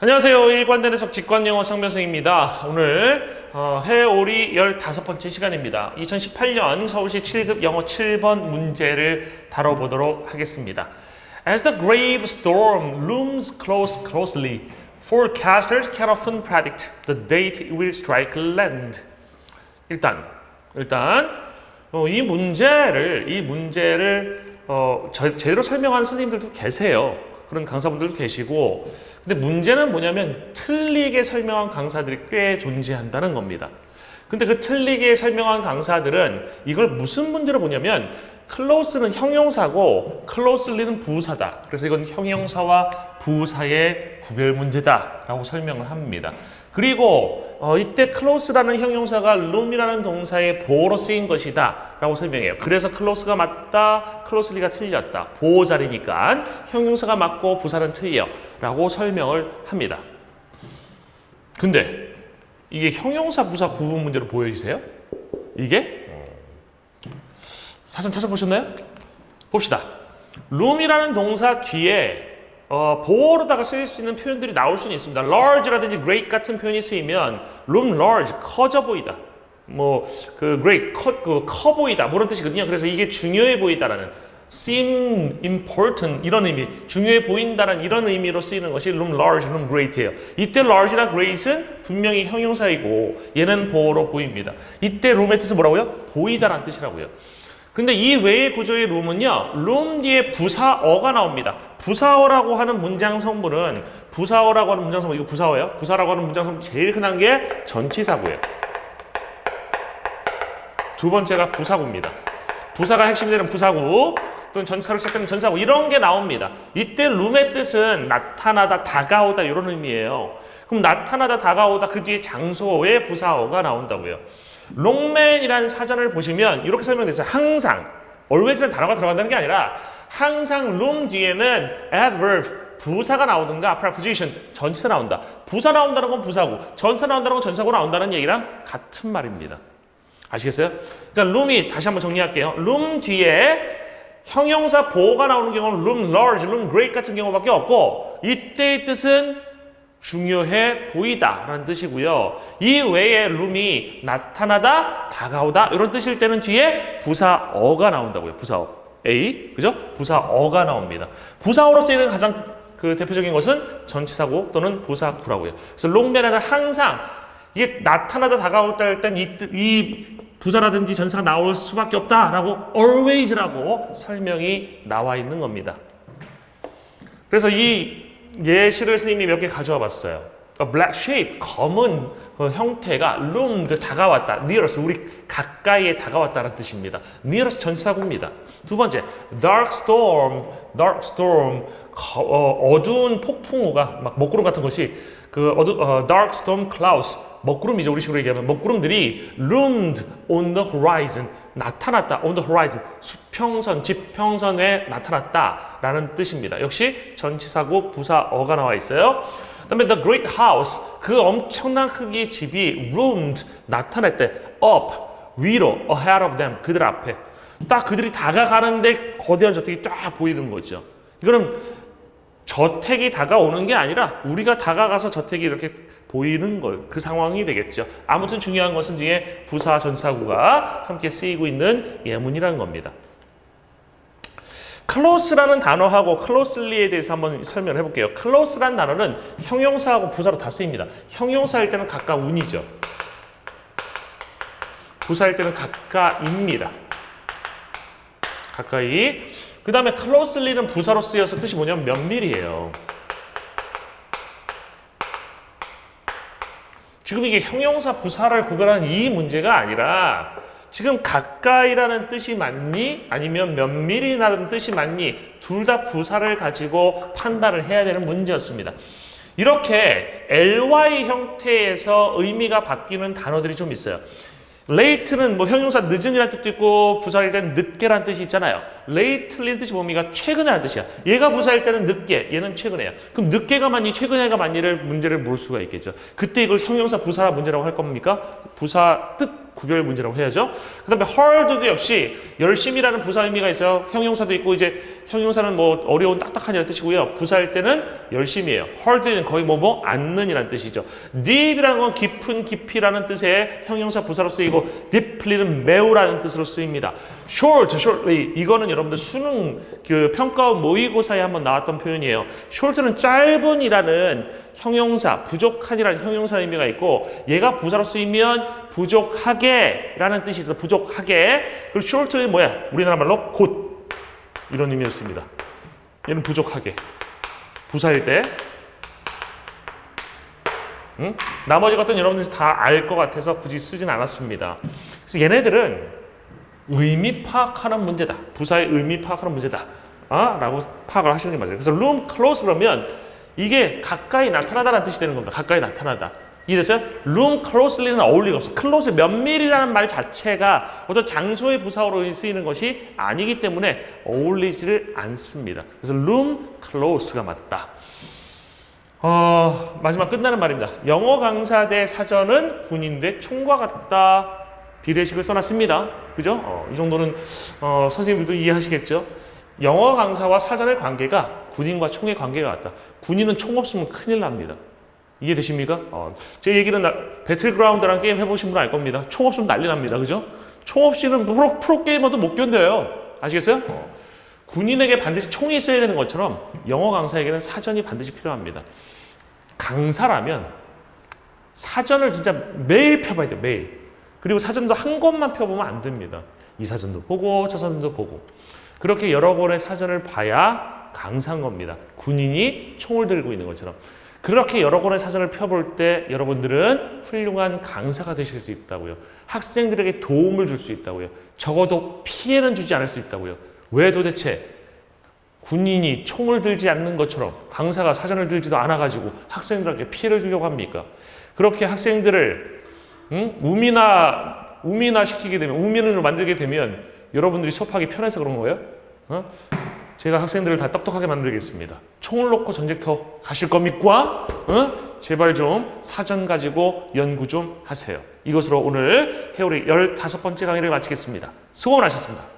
안녕하세요. 일관대내석 직관영어 상명생입니다. 오늘 어, 해오리 15번째 시간입니다. 2018년 서울시 7급 영어 7번 문제를 다뤄보도록 하겠습니다. As the grave storm looms close closely, forecasters can often predict the date it will strike land. 일단 일단 어, 이 문제를 이 문제를 어, 저- 제대로 설명하는 선생님들도 계세요. 그런 강사분들도 계시고 근데 문제는 뭐냐면 틀리게 설명한 강사들이 꽤 존재한다는 겁니다. 근데 그 틀리게 설명한 강사들은 이걸 무슨 문제로 보냐면 클로스는 형용사고 클로슬리는 부사다. 그래서 이건 형용사와 부사의 구별 문제다라고 설명을 합니다. 그리고 어, 이때 close라는 형용사가 room이라는 동사의 보호로 쓰인 것이다 라고 설명해요. 그래서 close가 맞다, closely가 틀렸다. 보호 자리니까 형용사가 맞고 부사는 틀려 라고 설명을 합니다. 근데 이게 형용사 부사 구분 문제로 보여지세요? 이게 사전 찾아보셨나요? 봅시다. room이라는 동사 뒤에 어, 보호로다가 쓰일 수 있는 표현들이 나올 수는 있습니다. large라든지 great 같은 표현이 쓰이면 room large 커져 보이다. 뭐 그 great 커, 그, 커 보이다 뭐 그런 뜻이거든요. 그래서 이게 중요해 보이다라는 seem important 이런 의미, 중요해 보인다는 이런 의미로 쓰이는 것이 room large, room great예요. 이때 large나 great은 분명히 형용사이고 얘는 보호로 보입니다. 이때 room의 뜻은 뭐라고요? 보이다라는 뜻이라고요. 근데 이 외의 구조의 룸은요, 룸 뒤에 부사어가 나옵니다. 부사어라고 하는 문장 성분은 부사어라고 하는 문장 성분 이거 부사어예요? 부사라고 하는 문장 성분 제일 흔한 게 전치사고예요. 두 번째가 부사구입니다. 부사가 핵심이 되는 부사구 또는 전치사로 시작하는 전사구 이런 게 나옵니다. 이때 룸의 뜻은 나타나다, 다가오다 이런 의미예요. 그럼 나타나다, 다가오다 그 뒤에 장소의 부사어가 나온다고요. 롱맨이라는 사전을 보시면 이렇게 설명됐어요. 항상 always라는 단어가 들어간다는 게 아니라 항상 room 뒤에는 adverb 부사가 나오든가 preposition 전치사 나온다. 부사 나온다는 건 부사고 전사 나온다는 건 전사고 나온다는 얘기랑 같은 말입니다. 아시겠어요? 그러니까 room이 다시 한번 정리할게요. room 뒤에 형용사 보호가 나오는 경우는 room large, room great 같은 경우밖에 없고 이때의 뜻은 중요해 보이다 라는 뜻이고요. 이 외에 room이 나타나다, 다가오다 이런 뜻일 때는 뒤에 부사어가 나온다고요. 부사어. A 그죠? 부사어가 나옵니다. 부사어로 쓰이는 가장 그 대표적인 것은 전치사고 또는 부사구라고요. 그래서 롱맨에는 항상 이게 나타나다 다가올 때할땐 이, 이 부사라든지 전사가 나올 수밖에 없다라고 always라고 설명이 나와 있는 겁니다. 그래서 이 예시를 스님이 몇 개 가져와 봤어요. A black shape, 검은 그 형태가 loomed, 다가왔다. nearest, 우리 가까이에 다가왔다는 뜻입니다. nearest 전사구입니다. 두 번째, dark storm, dark storm, 거- 어, 어두운 폭풍우가 막 먹구름 같은 것이 그 어두, 어, dark storm clouds, 먹구름이죠. 우리 식으로 얘기하면 먹구름들이 loomed on the horizon, 나타났다. on the horizon, 수평선, 지평선에 나타났다 라는 뜻입니다. 역시 전치사고 부사어가 나와 있어요. 그 다음에 the great house, 그 엄청난 크기의 집이 loomed, 나타났대. up, 위로, ahead of them, 그들 앞에. 딱 그들이 다가가는데 거대한 저택이 쫙 보이는 거죠. 이거는 저택이 다가오는 게 아니라 우리가 다가가서 저택이 이렇게 보이는 걸 그 상황이 되겠죠. 아무튼 중요한 것은 뒤에 부사 전사구가 함께 쓰이고 있는 예문이라는 겁니다. close라는 단어하고 closely에 대해서 한번 설명을 해볼게요. close라는 단어는 형용사하고 부사로 다 쓰입니다. 형용사일 때는 가까운이죠. 부사일 때는 가까입니다. 가까이. 그 다음에 closely는 부사로 쓰여서 뜻이 뭐냐면 면밀이에요. 지금 이게 형용사 부사를 구별하는 이 문제가 아니라 지금 가까이라는 뜻이 맞니? 아니면 면밀히라는 뜻이 맞니? 둘 다 부사를 가지고 판단을 해야 되는 문제였습니다. 이렇게 ly 형태에서 의미가 바뀌는 단어들이 좀 있어요. Late는 뭐 형용사 늦은이라는 뜻도 있고 부사일 때는 늦게라는 뜻이 있잖아요. lately는 뜻이 뭡니까? 최근에라는 뜻이야. 얘가 부사일 때는 늦게, 얘는 최근에야. 그럼 늦게가 맞니, 최근에가 맞니를 문제를 물 수가 있겠죠. 그때 이걸 형용사 부사 문제라고 할 겁니까? 부사 뜻 구별 문제라고 해야죠. 그 다음에 hard도 역시 열심이라는 부사 의미가 있어요. 형용사도 있고 이제 형용사는 뭐 어려운 딱딱한이라는 뜻이고요. 부사일 때는 열심이에요. hard는 거의 뭐뭐 않는이라는 뜻이죠. deep이라는 건 깊은 깊이라는 뜻의 형용사 부사로 쓰이고 deeply는 매우라는 뜻으로 쓰입니다. short, shortly 이거는 여러분들 수능 그 평가원 모의고사에 한번 나왔던 표현이에요. short는 짧은이라는 형용사, 부족한이라는 형용사 의미가 있고 얘가 부사로 쓰이면 부족하게라는 뜻이 있어. 부족하게. 그리고 short는 뭐야? 우리나라 말로 곧 이런 의미였습니다. 얘는 부족하게. 부사일 때. 응? 나머지 것들은 여러분들이 다 알 것 같아서 굳이 쓰진 않았습니다. 그래서 얘네들은 의미 파악하는 문제다. 부사의 의미 파악하는 문제다. 아? 라고 파악을 하시는 게 맞아요. 그래서 room close 그러면 이게 가까이 나타나다라는 뜻이 되는 겁니다. 가까이 나타나다. 이해됐어요? room closely는 어울리가 없어. close 면밀이라는 말 자체가 어떤 장소의 부사로 쓰이는 것이 아니기 때문에 어울리지를 않습니다. 그래서 room close가 맞다. 어, 마지막 끝나는 말입니다. 영어 강사 대 사전은 군인 대 총과 같다. 비례식을 써놨습니다. 그죠? 어, 이 정도는 어, 선생님들도 이해하시겠죠? 영어 강사와 사전의 관계가 군인과 총의 관계가 같다. 군인은 총 없으면 큰일 납니다. 이해되십니까? 어, 제 얘기는 나, 배틀그라운드라는 게임 해보신 분은 알 겁니다. 총 없으면 난리 납니다. 그죠? 총 없이는 프로, 프로게이머도 못 견뎌요. 아시겠어요? 어. 군인에게 반드시 총이 있어야 되는 것처럼 영어 강사에게는 사전이 반드시 필요합니다. 강사라면 사전을 진짜 매일 펴봐야 돼요. 매일. 그리고 사전도 한 권만 펴보면 안 됩니다. 이 사전도 보고 저 사전도 보고. 그렇게 여러 권의 사전을 봐야 강사인 겁니다. 군인이 총을 들고 있는 것처럼. 그렇게 여러 권의 사전을 펴볼 때 여러분들은 훌륭한 강사가 되실 수 있다고요. 학생들에게 도움을 줄 수 있다고요. 적어도 피해는 주지 않을 수 있다고요. 왜 도대체 군인이 총을 들지 않는 것처럼 강사가 사전을 들지도 않아가지고 학생들에게 피해를 주려고 합니까? 그렇게 학생들을 음? 우미나 우미나 시키게 되면 우민을 만들게 되면 여러분들이 수업하기 편해서 그런 거예요? 어? 제가 학생들을 다 똑똑하게 만들겠습니다. 총을 놓고 전쟁터 가실 겁니까? 어? 제발 좀 사전 가지고 연구 좀 하세요. 이것으로 오늘 해오리 15번째 강의를 마치겠습니다. 수고 많으셨습니다.